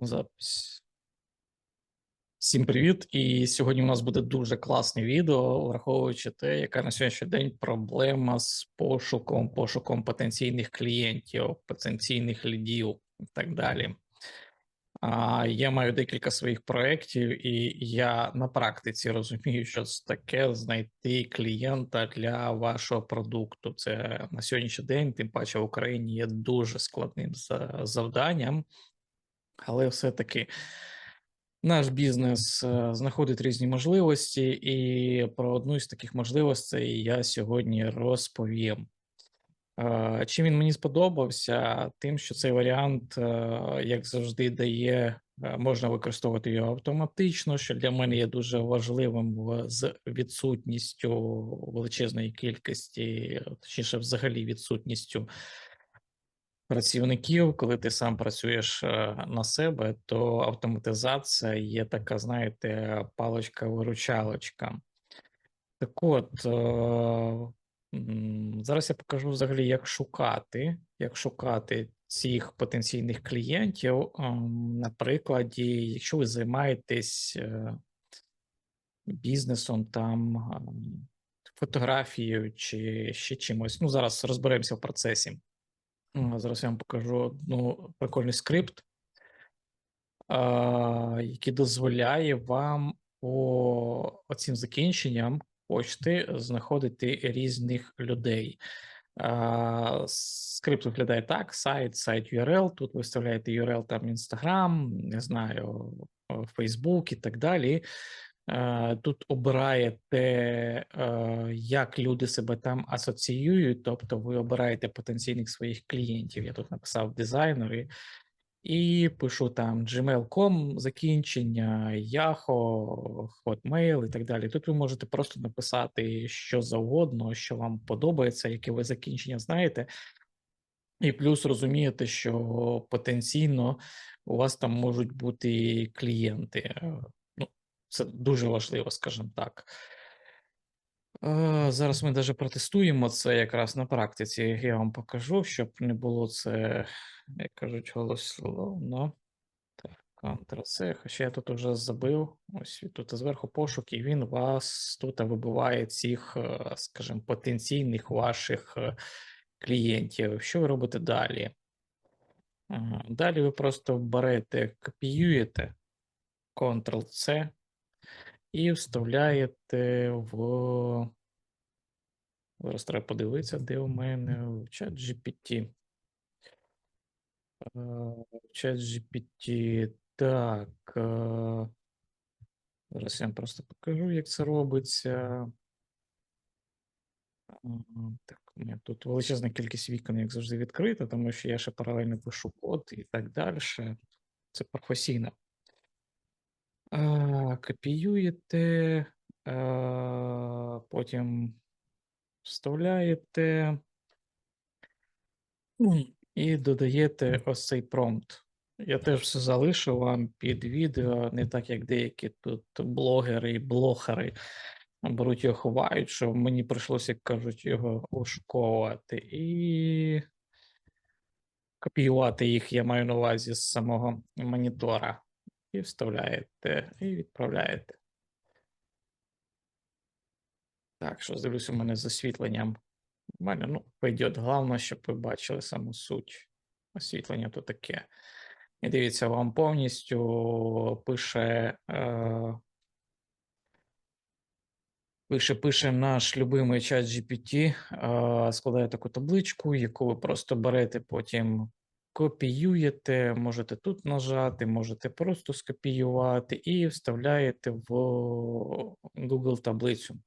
Запись. Всім привіт! І сьогодні у нас буде дуже класне відео, враховуючи те, яка на сьогоднішній день проблема з пошуком, пошуком потенційних клієнтів, потенційних лідів і так далі. А, Я маю декілька своїх проєктів, і я на практиці розумію, що таке знайти клієнта для вашого продукту. Це на сьогоднішній день, тим паче в Україні є дуже складним завданням, але все-таки наш бізнес е, знаходить різні можливості, і про одну з таких можливостей я сьогодні розповім. Е, Чим він мені сподобався? Тим, що цей варіант, е, як завжди, дає, можна використовувати його автоматично, що для мене є дуже важливим з відсутністю величезної кількості, точніше, взагалі відсутністю працівників, коли ти сам працюєш е, на себе, то автоматизація є така, знаєте, паличка-виручалочка. Так от, е, зараз я покажу взагалі, як шукати, як шукати цих потенційних клієнтів. ем, На прикладі, якщо ви займаєтесь е, бізнесом, там ем, фотографією чи ще чимось. Ну, зараз розберемося в процесі. Зараз я вам покажу одну прикольний скрипт, який дозволяє вам по оцим закінченням почти знаходити різних людей. Скрипт виглядає так: сайт, сайт URL. Тут ви вставляєте URL там Instagram, не знаю, Facebook і так далі. Е, Тут обираєте, е, як люди себе там асоціюють, тобто ви обираєте потенційних своїх клієнтів. Я тут написав дизайнери і пишу там gmail.com закінчення, Yahoo, Hotmail і так далі. Тут ви можете просто написати що завгодно, що вам подобається, яке ви закінчення знаєте. І плюс розумієте, що потенційно у вас там можуть бути клієнти. Це дуже важливо, скажімо так. Е, Зараз ми навіть протестуємо це якраз на практиці. Я вам покажу, щоб не було це, як кажуть, голословно. Так, Ctrl-C, хоча я тут вже забив. Ось тут зверху пошук, і він вас тут вибиває цих, е, скажімо, потенційних ваших е, клієнтів. Що ви робите далі? Далі ви просто берете, копіюєте Ctrl-C і вставляєте в. Зараз треба подивитися, де у мене в чат GPT. В чат GPT. Так. е, Зараз я вам просто покажу, як це робиться. Так, у мене тут величезна кількість вікон, як завжди, відкрита, тому що я ще паралельно пишу код і так далі. Це професійно. А, Копіюєте, а, потім вставляєте і додаєте ось цей промпт. Я теж все залишу вам під відео, не так як деякі тут блогери і блогери беруть його ховають, що мені прийшлося, як кажуть, його ошуковувати і копіювати їх, я маю на увазі з самого монітора. І вставляєте, і відправляєте. Так, що дивлюсь, у мене з освітленням. Мене, ну, пойдет. Головне, щоб ви бачили саму суть. Освітлення то таке. І дивіться, вам повністю пише. Е, Пише, пише наш любимий чат GPT, е, складає таку табличку, яку ви просто берете, потім копіюєте, можете тут нажати, можете просто скопіювати і вставляєте в Google таблицю.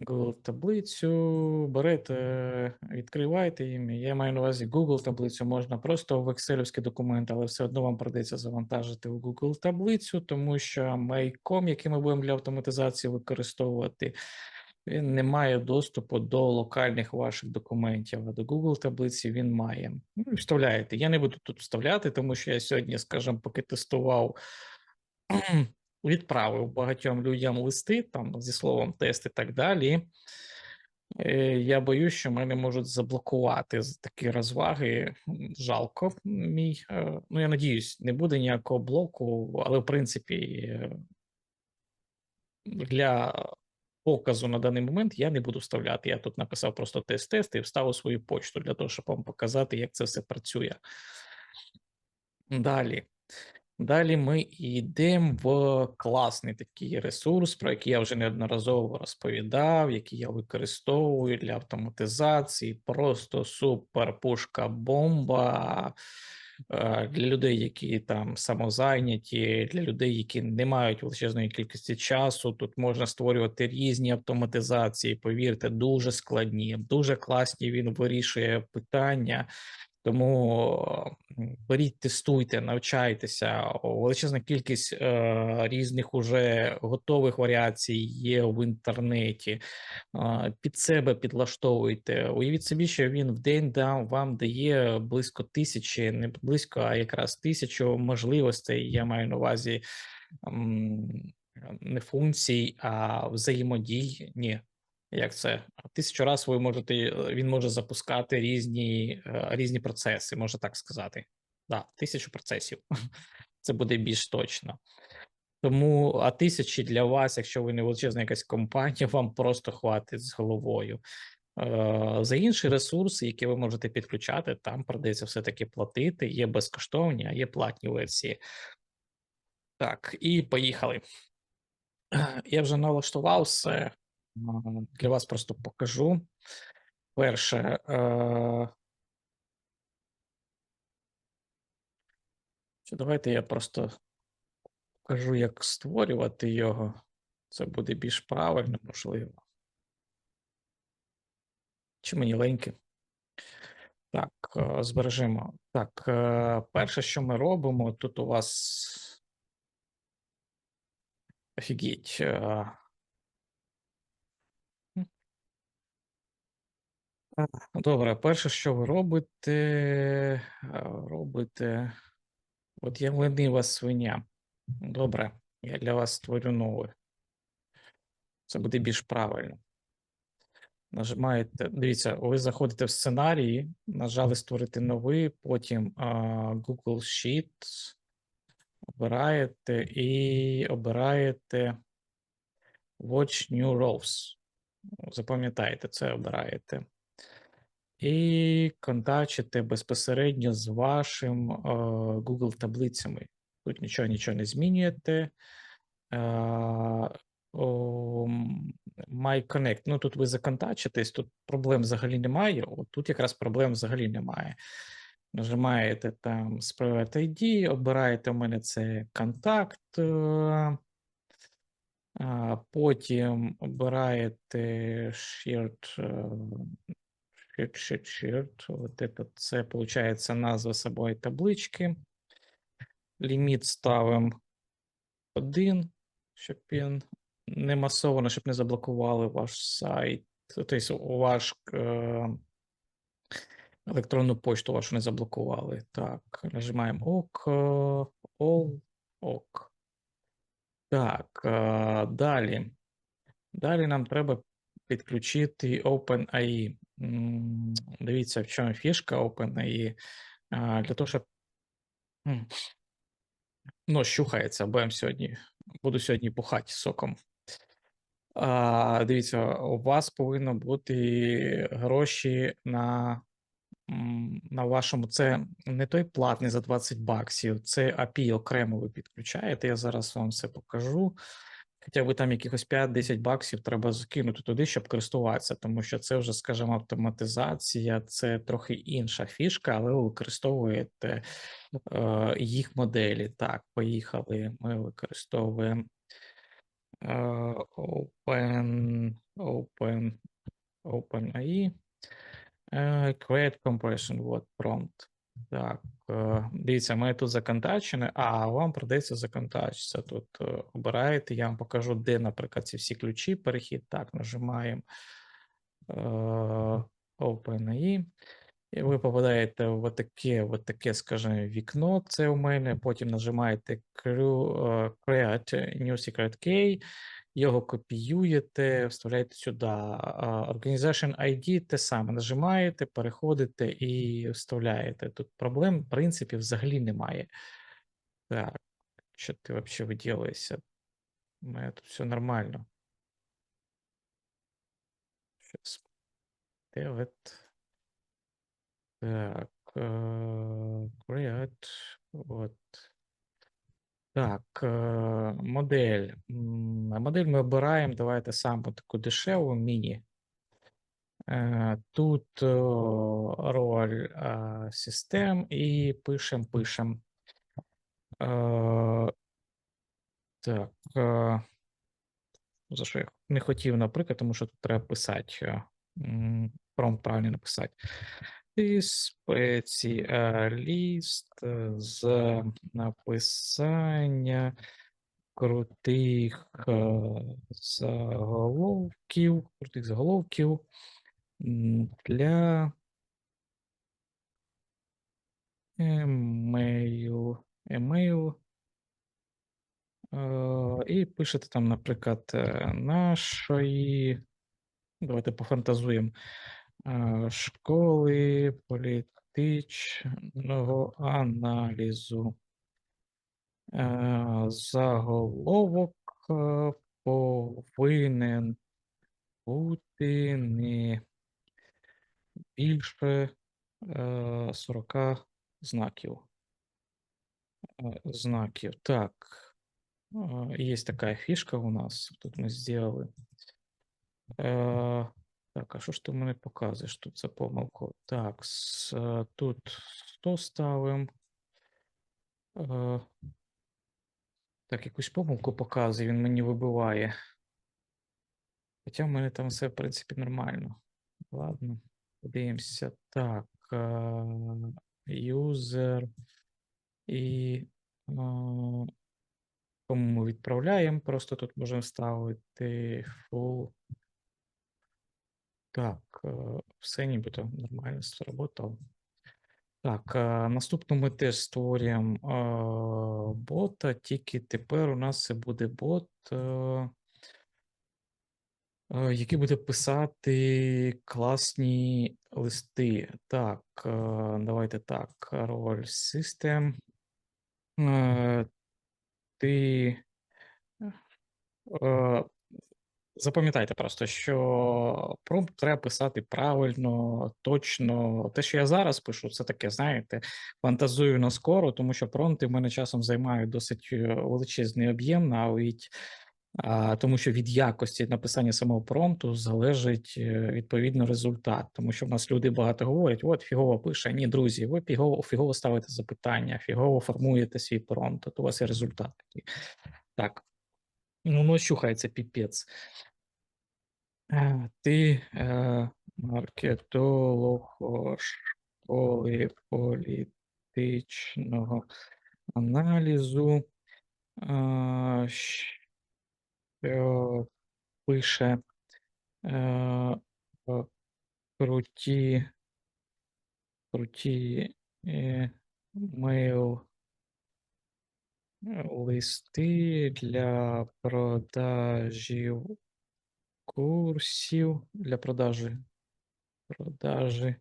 Google таблицю берете, відкриваєте їм. Я маю на увазі Google таблицю, можна просто в Excel документ, але все одно вам придеться завантажити в Google таблицю, тому що Mail.com, який ми будемо для автоматизації використовувати, він не має доступу до локальних ваших документів, а до Google таблиці він має. Ну, вставляєте. Я не буду тут вставляти, тому що я сьогодні, скажімо, поки тестував відправив багатьом людям листи там зі словом тест і так далі. Е, Я боюсь, що мене можуть заблокувати з такі розваги. Жалко мій. е, Ну, я надіюсь, не буде ніякого блоку, але в принципі, е, для показу на даний момент я не буду вставляти. Я тут написав просто тест-тест і вставив свою почту для того, щоб вам показати, як це все працює. Далі. Далі ми йдемо в класний такий ресурс, про який я вже неодноразово розповідав, який я використовую для автоматизації. Просто супер пушка бомба для людей, які там самозайняті, для людей, які не мають величезної кількості часу. Тут можна створювати різні автоматизації. Повірте, дуже складні, дуже класні. Він вирішує питання. Тому беріть, тестуйте, навчайтеся. Величезна кількість е, різних уже готових варіацій є в інтернеті. Е, під себе підлаштовуйте. Уявіть собі, що він в день да, вам дає близько тисячі, не близько, а якраз тисячу можливостей. Я маю на увазі м, не функцій, а взаємодій. Ні, як це? Тисячу раз ви можете, е, він може запускати різні, е, різні процеси, можна так сказати. Да, тисячу процесів. Це буде більш точно. Тому, а тисячі для вас, якщо ви не величезна якась компанія, вам просто хватить з головою. Е, За інші ресурси, які ви можете підключати, там придеться все-таки платити. Є безкоштовні, а є платні версії. Так, і поїхали. Я вже налаштував все. Для вас просто покажу. Перше, е, давайте я просто покажу, як створювати його. Це буде більш правильно, можливо. Чи мені леньки? Так, е, збережемо. Так, е, перше, що ми робимо, тут у вас. Офігеть. Добре, перше, що ви робите, е, робите. От я ленива свиня. Добре, я для вас створю нове. Це буде більш правильно. Нажимаєте, дивіться, ви заходите в сценарії, нажали створити новий, потім а, Google Sheets, обираєте і обираєте Watch New Rows. Запам'ятайте, це обираєте. І контачите безпосередньо з вашим е, Google таблицями. Тут нічого нічого не змінюєте. Е, о, м, My Connect. Ну тут ви законтачитесь, тут проблем взагалі немає. От тут якраз проблем взагалі немає. Нажимаєте там з Private ID, обираєте у мене це контакт. е, Потім обираєте shared, е, shared, shared, shared. От это, це виходить назва собою таблички. Ліміт ставимо один, щоб він не масово, щоб не заблокували ваш сайт. Тобто ваш е, електронну почту вашу не заблокували. Так, нажимаємо ок, е, all, ок. Так, е, далі. Далі нам треба підключити OpenAI. Дивіться, в чому фішка OpenAI. Для того, щоб. Ну, щухається, будемо сьогодні. Буду сьогодні бухати соком. А, Дивіться, у вас повинно бути гроші на, на вашому. Це не той платний за 20 баксів, це API окремо ви підключаєте. Я зараз вам все покажу. Хоча ви там якихось 5-10 баксів треба закинути туди, щоб користуватися, тому що це вже, скажімо, автоматизація, це трохи інша фішка, але ви використовуєте е, їх моделі. Так, поїхали. Ми використовуємо е, Open, Open, OpenAI. Е, Create compression, вот prompt. Так, е, дивіться, ми тут законтачені, а вам придеться законтачитися. Тут е, обираєте, я вам покажу, де, наприклад, ці всі ключі, перехід. Так, нажимаємо е, OpenAI. І ви попадаєте в таке, в таке, скажімо, вікно. Це у мене. Потім нажимаєте Create New Secret Key. Його копіюєте, вставляєте сюди. Organization ID те саме. Нажимаєте, переходите і вставляєте. Тут проблем, в принципі, взагалі немає. Так, що ти взагалі виділаєшся? У мене тут все нормально. Щас. Дев'ять. Так, е, create. От. Так, е, модель. Модель ми обираємо. Давайте саме таку дешеву міні. Е, Тут е, роль систем і пишемо, пишемо. Так. За що я не хотів, наприклад, тому що тут треба писати. м, Промпт правильно написати. І спеціаліст е, з написання крутих е, заголовків, крутих заголовків для емейл, емейл. І пишете там, наприклад, нашої. Давайте пофантазуємо. Е, Школи політичного аналізу. Е, Заголовок е, повинен бути не більше е, 40 знаків. Знаків. Так. Есть такая фишка у нас. Тут ми сделали. Е, Так, а що ж ти мене показуєш тут за помилку? Так, с, е, тут 100 ставимо. Е, Так, якусь помилку показує, він мені вибиває. Хоча в мене там все, в принципі, нормально. Ладно, подивимося. Так, юзер і е, кому ми відправляємо. Просто тут можемо вставити full. Так, е, все нібито нормально сработало. Так, е, наступно ми теж створюємо е, бота, тільки тепер у нас це буде бот, який буде писати класні листи. Так, давайте так, роль. Е, Ти Запам'ятайте просто, що промпт треба писати правильно, точно. Те, що я зараз пишу, це таке, знаєте, фантазую на скоро, тому що промпти в мене часом займають досить е, величезний об'єм, навіть а, тому що від якості написання самого промпту залежить е, відповідно результат. Тому що в нас люди багато говорять: от фігово пише. Ні, друзі, ви фігово, фігово ставите запитання, фігово формуєте свій промпт, от у вас є результат. Так. Ну, ну, чухається піпець. Е, Ти е, маркетолог школи політичного аналізу, е, що пише е, круті, круті е, мейл листи для продажів курсів для продажі продажі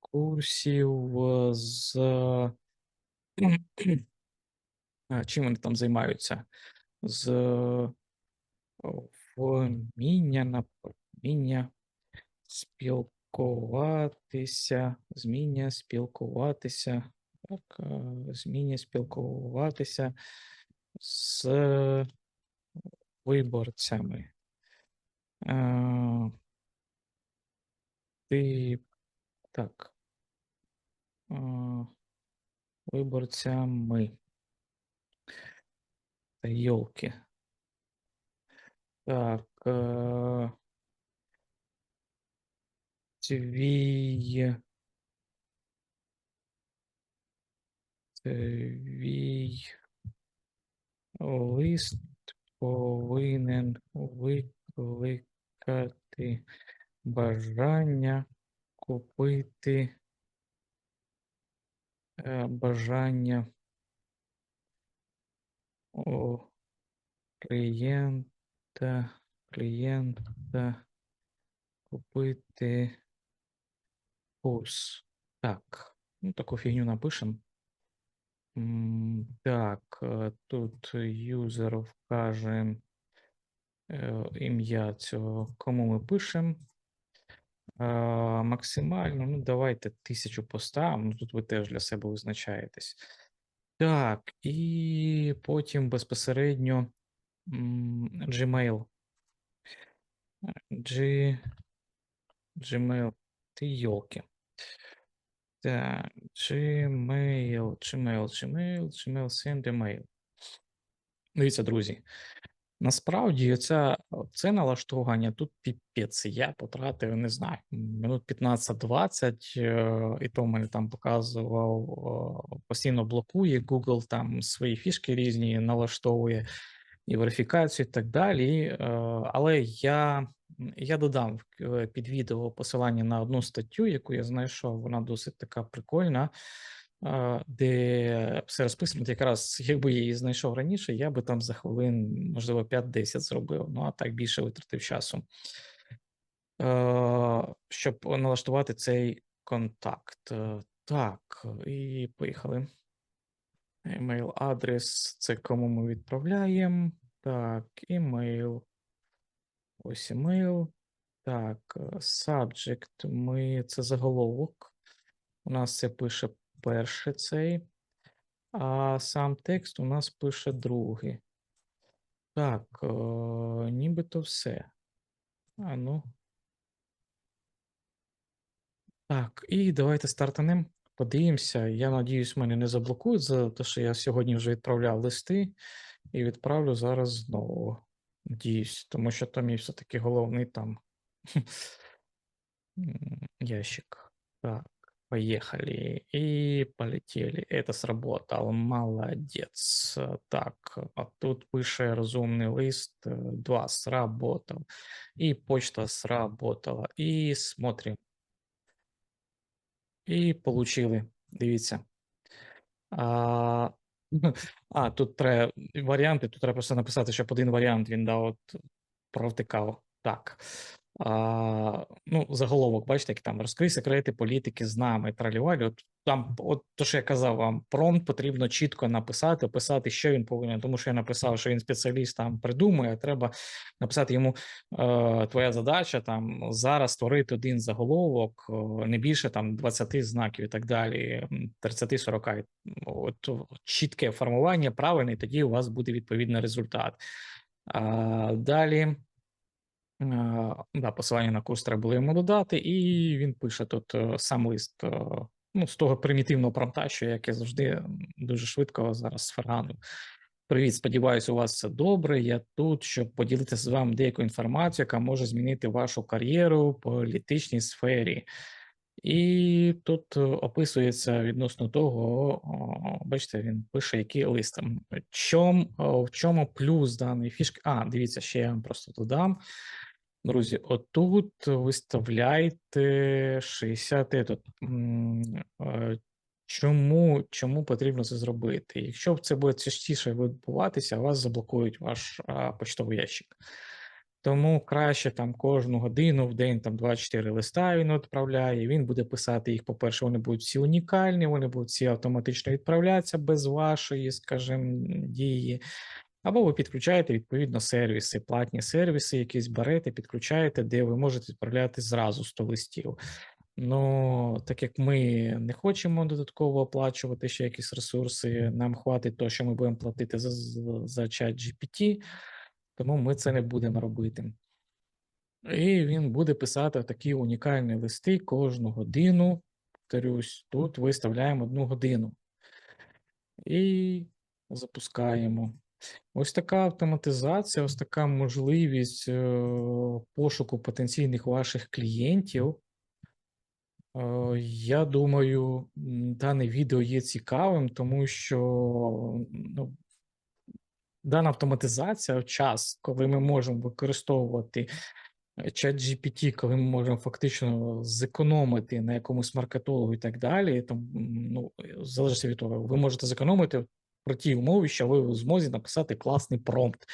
курсів е, з чим вони там займаються? З вміння на вміння спілкуватися, зміння спілкуватися, так, е, зміння спілкуватися з виборцями. Е, Ти так. е, Виборцями. Та йолки. Так. е, Твій. Твій лист повинен викликати бажання купити е, бажання о, клієнта, клієнта купити курс. Так, ну таку фігню напишемо. Так, е, тут юзер вкаже ім'я цього, кому ми пишемо. Максимально, ну давайте тисячу поставимо. Ну, тут ви теж для себе визначаєтесь. Так, і потім безпосередньо Gmail. G... Gmail. Ти йолки. Так, Gmail, Gmail, Gmail, Gmail, send email. Дивіться, друзі. Насправді, оця, це налаштування тут піпець. Я потратив, не знаю, минут 15-20, е, і то мене там показував, е, постійно блокує Google там свої фішки різні налаштовує і верифікацію, і так далі. Е, Але я, я додам е, під відео посилання на одну статтю, яку я знайшов, вона досить така прикольна. Де все розписано, якраз якби я її знайшов раніше, я би там за хвилин, можливо, 5-10 зробив. Ну а так більше витратив часу, щоб налаштувати цей контакт. Е, Так, і поїхали. Емейл адрес це кому ми відправляємо. Так, імейл. Ось імейл. Так, е, subject. Ми це заголовок. У нас це пише перший цей, а сам текст у нас пише другий. Так, е, нібито все. А ну. Так, і давайте стартанемо. Подивимося. Я надіюсь, мене не заблокують за те, що я сьогодні вже відправляв листи і відправлю зараз знову. Надіюсь, тому що там є все-таки головний там м, ящик. Так, поехали. И полетели. Это сработало. Молодец. Так, а тут пише розумний лист. е, Два сработал. И почта сработала. І смотрим. І получили. Дивіться. А, а, тут треба варіанти. Тут треба просто написати, щоб один варіант він дав от провтикав. Так. А, ну, заголовок, бачите, як там розкрий секрети політики з нами. Тралівалі. От там, от то, що я казав вам, промпт потрібно чітко написати, описати, що він повинен. Тому що я написав, що він спеціаліст там придумує. Треба написати йому е, твоя задача там зараз створити один заголовок, е, не більше там 20 знаків і так далі, м, 30-40. От чітке формування правильне, і тоді у вас буде відповідний результат. А, далі. Е, Да, посилання на курс треба було йому додати, і він пише тут е, сам лист е, ну, з того примітивного промпта, що як я завжди дуже швидко зараз сфергану. Привіт, сподіваюся, у вас все добре. Я тут, щоб поділитися з вами деякою інформацією, яка може змінити вашу кар'єру в політичній сфері. І тут описується відносно того, бачите, він пише, який лист. Чом, в чому плюс даної фішки? А, дивіться, ще я вам просто додам. Друзі, отут виставляйте 60 етот. Чому, чому потрібно це зробити? Якщо це буде частіше відбуватися, вас заблокують ваш а, почтовий ящик. Тому краще там кожну годину в день там 24 листа він відправляє. Він буде писати їх. По-перше, вони будуть всі унікальні, вони будуть всі автоматично відправлятися без вашої, скажімо, дії. Або ви підключаєте відповідно сервіси, платні сервіси, якісь берете, підключаєте, де ви можете відправляти зразу 100 листів. Ну, так як ми не хочемо додатково оплачувати ще якісь ресурси, нам хватить того, що ми будемо платити за, за, за чат GPT, тому ми це не будемо робити. І він буде писати такі унікальні листи кожну годину. Повторюсь, тут виставляємо одну годину. І запускаємо. Ось така автоматизація, ось така можливість е, пошуку потенційних ваших клієнтів. Е, Я думаю, дане відео є цікавим, тому що ну, дана автоматизація в час, коли ми можемо використовувати е, чат GPT, коли ми можемо фактично зекономити на якомусь маркетологу і так далі, то ну, залежить від того, ви можете зекономити при тій умові, що ви в змозі написати класний промпт.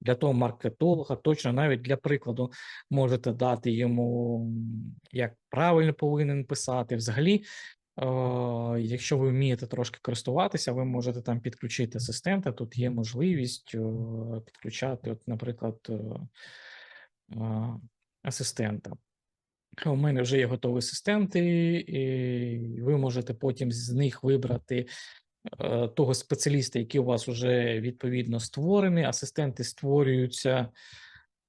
Для того маркетолога, точно навіть для прикладу, можете дати йому, як правильно повинен писати. Взагалі, е, якщо ви вмієте трошки користуватися, ви можете там підключити асистента. Тут є можливість е, підключати, от, наприклад, е, е, асистента. У мене вже є готові асистенти, і ви можете потім з них вибрати того спеціаліста, який у вас вже відповідно створений. Асистенти створюються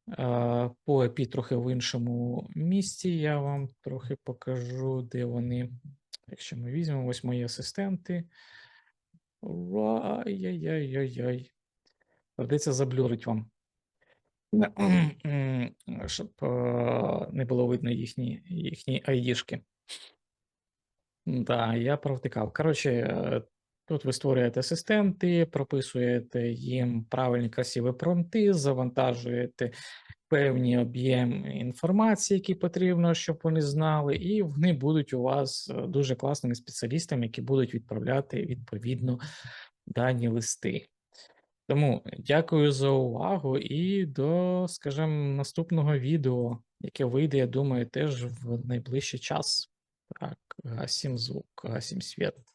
е, по API трохи в іншому місці. Я вам трохи покажу, де вони. Якщо ми візьмемо, ось мої асистенти. Ай-яй-яй-яй-яй. Придеться заблюрить вам. Щоб е, не було видно їхні, їхні айдішки. Да, я провтикав. Коротше, е, тут ви створюєте асистенти, прописуєте їм правильні красиві промпти, завантажуєте певні об'єм інформації, які потрібно, щоб вони знали, і вони будуть у вас е, дуже класними спеціалістами, які будуть відправляти відповідно дані листи. Тому дякую за увагу і до, скажімо, наступного відео, яке вийде, я думаю, теж в найближчий час. Так, гасім звук, гасім світ.